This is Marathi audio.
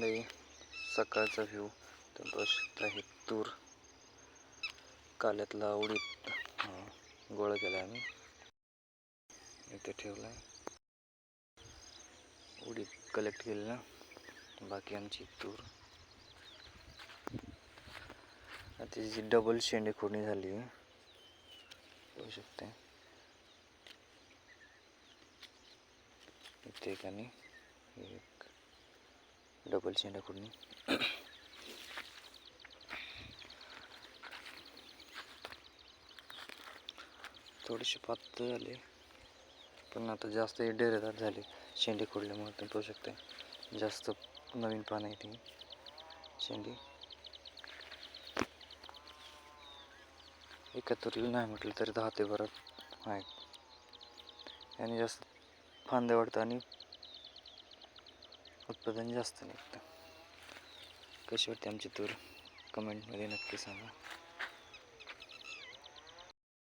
नाही सकाळचा व्ह्यू तर बस आहे हे तूर. काल्यातला उडीत गोळा केला आम्ही. इथे ठेवला आहे उडीद कलेक्ट केलेला बाकी आमची तूर. आता जी डबल शेंडे खोडणी झाली आहे शकते इथे एक आणि एक. डबल शेंडा कुडणी थोडेसे पातळ झाले. पण आता जास्त डेरेदार झाले. शेंडे खोडल्यामुळे तुम्ही पाहू शकता जास्त नवीन पान आहे ती शेंडी एकातरी नाही म्हटलं तरी दहा ते बारा आहेत. आणि जास्त फांद्या वाढतं आणि उत्पादन जास्त निघतं. कशी वाटते आमची तूर कमेंटमध्ये नक्की सांगा.